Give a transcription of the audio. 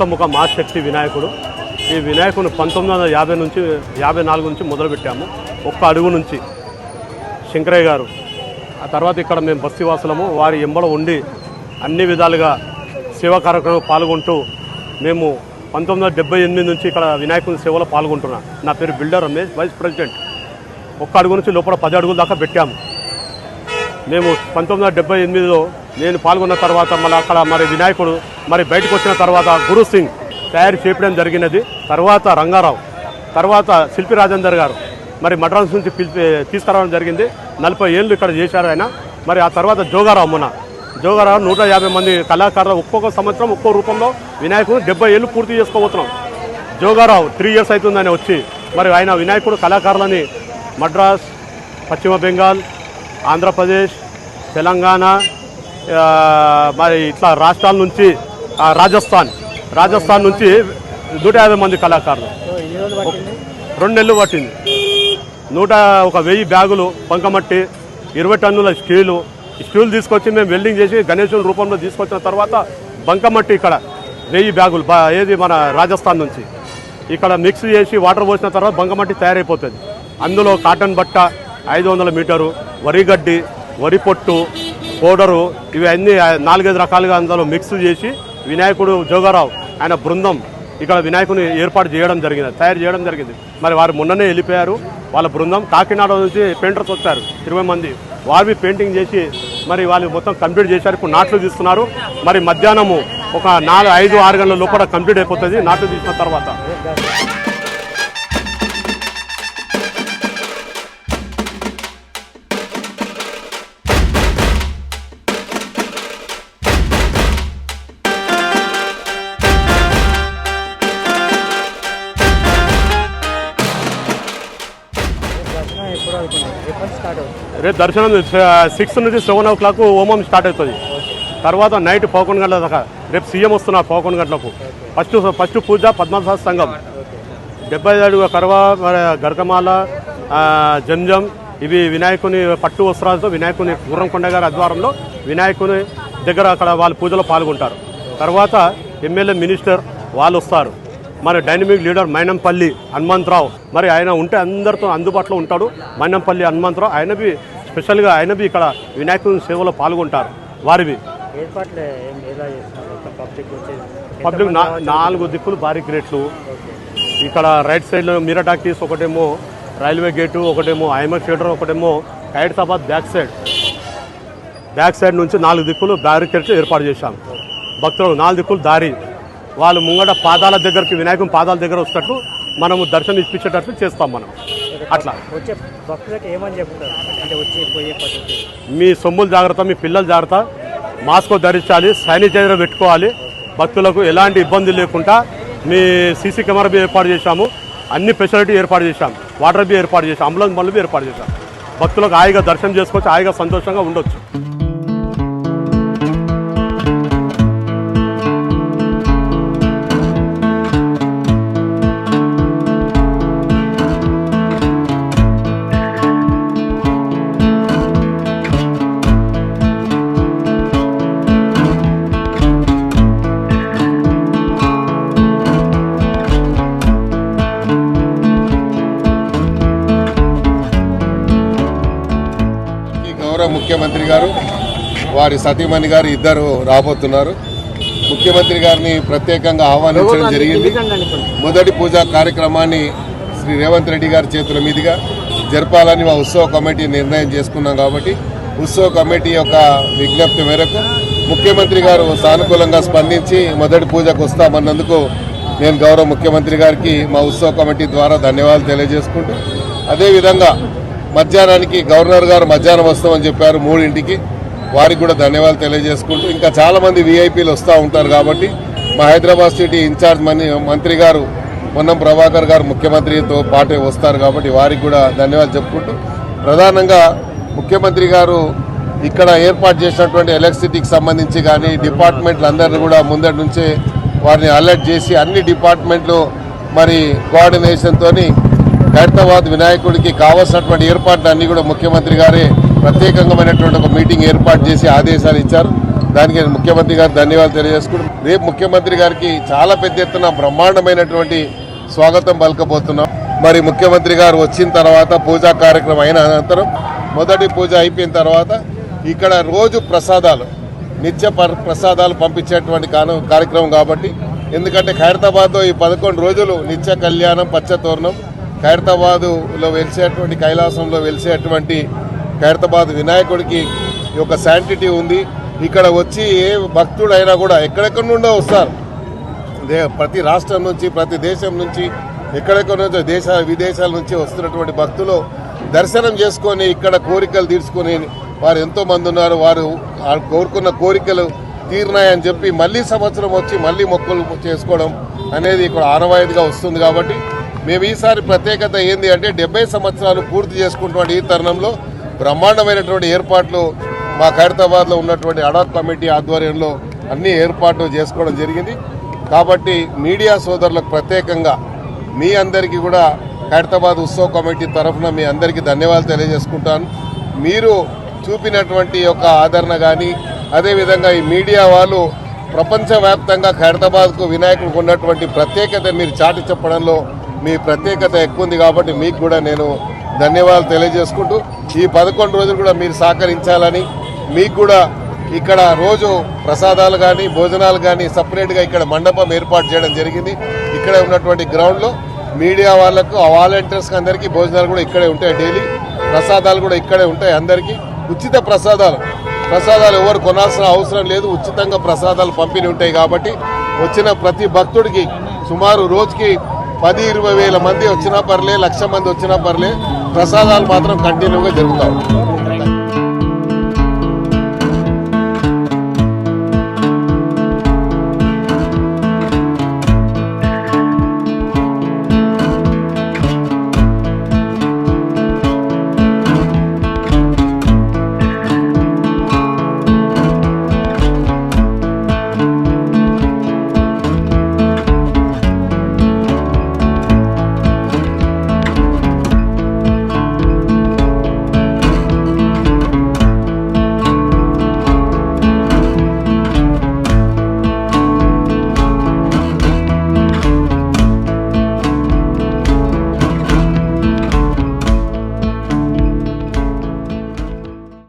అష్టముఖ మహాశక్తి వినాయకుడు. ఈ వినాయకుని పంతొమ్మిది వందల యాభై నుంచి యాభై నాలుగు నుంచి మొదలుపెట్టాము. ఒక్క అడుగు నుంచి. శంకరయ్య గారు ఆ తర్వాత ఇక్కడ మేము బస్తీవాసులము. వారి ఎంబడ ఉండి అన్ని విధాలుగా సేవా కార్యక్రమంలో పాల్గొంటూ మేము పంతొమ్మిది వందల డెబ్బై ఎనిమిది నుంచి ఇక్కడ వినాయకుని సేవలో పాల్గొంటున్నాను నా పేరు బిల్డర్ రమేష్ వైస్ ప్రెసిడెంట్. ఒక్క అడుగు నుంచి లోపల పది అడుగుల దాకా పెట్టాము. మేము పంతొమ్మిది వందల డెబ్బై ఎనిమిదిలో నేను పాల్గొన్న తర్వాత మళ్ళీ అక్కడ మరి వినాయకుడు మరి బయటకు వచ్చిన తర్వాత గురు సింగ్ తయారు చేయడం జరిగినది. తర్వాత రంగారావు తర్వాత శిల్పి రాజేందర్ గారు మరి మద్రాసు నుంచి పిలిపి తీసుకురావడం జరిగింది. నలభై ఏళ్ళు ఇక్కడ చేశారు ఆయన. మరి ఆ తర్వాత జోగారావు మొన్న జోగారావు నూట యాభై మంది కళాకారులు ఒక్కొక్క సంవత్సరం ఒక్కో రూపంలో వినాయకుడు డెబ్బై ఏళ్ళు పూర్తి చేసుకోబోతున్నాం. జోగారావు త్రీ ఇయర్స్ అవుతుందని వచ్చి మరి ఆయన వినాయకుడు కళాకారులని మద్రాస్ పశ్చిమ బెంగాల్ ఆంధ్రప్రదేశ్ తెలంగాణ మరి ఇట్లా రాష్ట్రాల నుంచి రాజస్థాన్ రాజస్థాన్ నుంచి నూట యాభై మంది కళాకారులు. రెండు నెలలు పట్టింది. నూట ఒక వెయ్యి బ్యాగులు పంకమట్టి ఇరవై టన్నుల స్టీలు. ఈ స్టీల్ తీసుకొచ్చి మేము వెల్డింగ్ చేసి గణేశుల రూపంలో తీసుకొచ్చిన తర్వాత బంకమట్టి ఇక్కడ వెయ్యి బ్యాగులు ఏది మన రాజస్థాన్ నుంచి. ఇక్కడ మిక్స్ చేసి వాటర్ పోసిన తర్వాత బంకమట్టి తయారైపోతుంది. అందులో కాటన్ బట్ట ఐదు వందల మీటరు వరి గడ్డి వరి పొట్టు పౌడరు ఇవన్నీ నాలుగైదు రకాలుగా అందులో మిక్స్ చేసి వినాయకుడు జోగారావు ఆయన బృందం ఇక్కడ వినాయకుని ఏర్పాటు చేయడం జరిగింది తయారు చేయడం జరిగింది. మరి వారు మొన్ననే వెళ్ళిపోయారు వాళ్ళ బృందం కాకినాడ నుంచి పెయింటర్స్ వచ్చారు ఇరవై మంది. వారివి పెయింటింగ్ చేసి మరి వాళ్ళు మొత్తం కంప్లీట్ చేశారు. ఇప్పుడు నాట్లు తీస్తున్నారు. మరి మధ్యాహ్నము ఒక నాలుగు ఐదు ఆరు గంటల లోపల కంప్లీట్ అయిపోతుంది నాట్లు తీసిన తర్వాత. రేపు దర్శనం సిక్స్ నుంచి సెవెన్ ఓ క్లాక్ హోమం స్టార్ట్ అవుతుంది. తర్వాత నైట్ పదకొండు గంటల దాకా. రేపు సీఎం వస్తున్నారు పదకొండు గంటలకు. ఫస్ట్ ఫస్ట్ పూజ పద్మనాభ సంఘం. డెబ్బై ఏడు కరవ మరి గరకమాల జంజం ఇవి వినాయకుని పట్టు వస్త్రాలతో వినాయకుని గుర్రంకొండ గారి ఆధ్వర్యంలో వినాయకుని దగ్గర అక్కడ వాళ్ళు పూజలో పాల్గొంటారు. తర్వాత ఎమ్మెల్యే మినిస్టర్ వాళ్ళు వస్తారు. మరి డైనమిక్ లీడర్ మైనంపల్లి హనుమంతరావు. మరి ఆయన ఉంటే అందరితో అందుబాటులో ఉంటాడు. మైనంపల్లి హనుమంతరావు ఆయనవి స్పెషల్గా ఆయనవి ఇక్కడ వినాయకుని సేవలో పాల్గొంటారు. వారివి. పబ్లిక్ నాలుగు దిక్కులు భారీ గ్రేట్లు ఇక్కడ రైట్ సైడ్లో మీరా టాకీస్ ఒకటేమో రైల్వే గేటు ఒకటేమో ఐఎంఎఫ్ థియేటర్ ఒకటేమో Khairatabad back side back side నుంచి నాలుగు దిక్కులు బ్యారికేడ్స్ ఏర్పాటు చేశాం. భక్తులు నాలుగు దిక్కులు దారి వాళ్ళు ముంగట పాదాల దగ్గరికి వినాయకుని పాదాల దగ్గర వచ్చేటట్లు మనము దర్శనం ఇప్పించేటట్లు చేస్తాం మనం. అట్లా. వచ్చే భక్తులకు ఏమని చెప్తారు? అంటే వచ్చి పోయే పద్ధతి మీ సొమ్ములు జాగ్రత్త మీ పిల్లలు జాగ్రత్త. మాస్క్ ధరించాలి శానిటైజర్ పెట్టుకోవాలి. భక్తులకు ఎలాంటి ఇబ్బంది లేకుండా మీ సీసీ కెమెరా బి ఏర్పాటు చేశాము. అన్ని ఫెసిలిటీ ఏర్పాటు చేశాం. వాటర్ బి ఏర్పాటు చేశాం. అంబులెన్స్ బండ్లు బి ఏర్పాటు చేశాం. భక్తులకు హాయిగా దర్శనం చేసుకోవచ్చు హాయిగా సంతోషంగా ఉండొచ్చు. ముఖ్యమంత్రి గారు వారి సతీమణి గారు ఇద్దరు రాబోతున్నారు. ముఖ్యమంత్రి గారిని ప్రత్యేకంగా ఆహ్వానించడం జరిగింది. మొదటి పూజా కార్యక్రమాన్ని శ్రీ రేవంత్ రెడ్డి గారి చేతుల మీదుగా జరపాలని మా ఉత్సవ కమిటీ నిర్ణయం చేసుకున్నాం కాబట్టి ఉత్సవ కమిటీ యొక్క విజ్ఞప్తి మేరకు ముఖ్యమంత్రి గారు సానుకూలంగా స్పందించి మొదటి పూజకు వస్తామన్నందుకు నేను గౌరవ ముఖ్యమంత్రి గారికి మా ఉత్సవ కమిటీ ద్వారా ధన్యవాదాలు తెలియజేసుకుంటూ అదేవిధంగా మధ్యాహ్నానికి గవర్నర్ గారు మధ్యాహ్నం వస్తామని చెప్పారు మూడింటికి. వారికి కూడా ధన్యవాదాలు తెలియజేసుకుంటూ ఇంకా చాలామంది వీఐపీలు విఐపీలు వస్తూ ఉంటారు కాబట్టి మా హైదరాబాద్ సిటీ ఇన్ఛార్జ్ మని మంత్రి గారు పొన్నం ప్రభాకర్ గారు ముఖ్యమంత్రితో పాటే వస్తారు కాబట్టి వారికి కూడా ధన్యవాదాలు చెప్పుకుంటూ ప్రధానంగా ముఖ్యమంత్రి గారు ఇక్కడ ఏర్పాటు చేసినటువంటి ఎలక్ట్రిసిటీకి సంబంధించి కానీ డిపార్ట్మెంట్లందరినీ కూడా ముందటి నుంచే వారిని అలర్ట్ చేసి అన్ని డిపార్ట్మెంట్లు మరి కోఆర్డినేషన్తోని ఖైరతాబాద్ వినాయకుడికి కావాల్సినటువంటి ఏర్పాట్లన్నీ కూడా ముఖ్యమంత్రి గారే ప్రత్యేకంగామైనటువంటి ఒక మీటింగ్ ఏర్పాటు చేసి ఆదేశాలు ఇచ్చారు. దానికి నేను ముఖ్యమంత్రి గారు ధన్యవాదాలు తెలియజేసుకుంటాం రేపు ముఖ్యమంత్రి గారికి చాలా పెద్ద ఎత్తున బ్రహ్మాండమైనటువంటి స్వాగతం పలకబోతున్నాం. మరి ముఖ్యమంత్రి గారు వచ్చిన తర్వాత పూజా కార్యక్రమం అయిన అనంతరం మొదటి పూజ అయిపోయిన తర్వాత ఇక్కడ రోజు ప్రసాదాలు నిత్య పర్- ప్రసాదాలు పంపించేటువంటి కార్యక్రమం కాబట్టి ఎందుకంటే ఖైరతాబాద్లో ఈ పదకొండు రోజులు నిత్య కళ్యాణం పచ్చతోరణం ఖైరతాబాదులో వెలిసేటువంటి కైలాసంలో వెలిసేటువంటి ఖైరతాబాద్ వినాయకుడికి ఒక శాంటిటీ ఉంది. ఇక్కడ వచ్చి ఏ భక్తుడైనా కూడా ఎక్కడెక్కడి నుండో వస్తారు. దే ప్రతి రాష్ట్రం నుంచి ప్రతి దేశం నుంచి ఎక్కడెక్కడి నుంచో దేశ విదేశాల నుంచి వస్తున్నటువంటి భక్తులు దర్శనం చేసుకొని ఇక్కడ కోరికలు తీర్చుకొని వారు ఎంతోమంది ఉన్నారు. వారు కోరుకున్న కోరికలు తీరినాయని చెప్పి మళ్ళీ సంవత్సరం వచ్చి మళ్ళీ మొక్కులు చేసుకోవడం అనేది ఇక్కడ ఆనవాయితీగా వస్తుంది కాబట్టి మేము ఈసారి ప్రత్యేకత ఏంది అంటే డెబ్బై సంవత్సరాలు పూర్తి చేసుకుంటున్న ఈ తరుణంలో బ్రహ్మాండమైనటువంటి ఏర్పాట్లు మా ఖైరతాబాద్లో ఉన్నటువంటి అడాక్ కమిటీ ఆధ్వర్యంలో అన్ని ఏర్పాట్లు చేసుకోవడం జరిగింది. కాబట్టి మీడియా సోదరులకు ప్రత్యేకంగా మీ అందరికీ కూడా ఖైరతాబాద్ ఉత్సవ కమిటీ తరఫున మీ అందరికీ ధన్యవాదాలు తెలియజేసుకుంటాను. మీరు చూపినటువంటి యొక్క ఆదరణ కానీ అదేవిధంగా ఈ మీడియా వాళ్ళు ప్రపంచవ్యాప్తంగా ఖైరతాబాద్కు వినాయకుడికి ఉన్నటువంటి ప్రత్యేకత మీరు చాటి చెప్పడంలో మీ ప్రత్యేకత ఎక్కువ ఉంది కాబట్టి మీకు కూడా నేను ధన్యవాదాలు తెలియజేసుకుంటూ ఈ పదకొండు రోజులు కూడా మీరు సహకరించాలని మీకు కూడా ఇక్కడ రోజు ప్రసాదాలు కానీ భోజనాలు కానీ సపరేట్గా ఇక్కడ మండపం ఏర్పాటు చేయడం జరిగింది. ఇక్కడ ఉన్నటువంటి గ్రౌండ్లో మీడియా వాళ్ళకు వాలంటీర్స్కి అందరికీ భోజనాలు కూడా ఇక్కడే ఉంటాయి డైలీ. ప్రసాదాలు కూడా ఇక్కడే ఉంటాయి అందరికీ. ఉచిత ప్రసాదాలు. ప్రసాదాలు ఎవరు కొనాల్సిన అవసరం లేదు. ఉచితంగా ప్రసాదాలు పంపిణీ ఉంటాయి కాబట్టి వచ్చిన ప్రతి భక్తుడికి సుమారు రోజుకి పది ఇరవై వేల మంది వచ్చినా పర్లే లక్ష మంది వచ్చినా పర్లే ప్రసాదాలు మాత్రం కంటిన్యూగా జరుగుతూ ఉంటాయి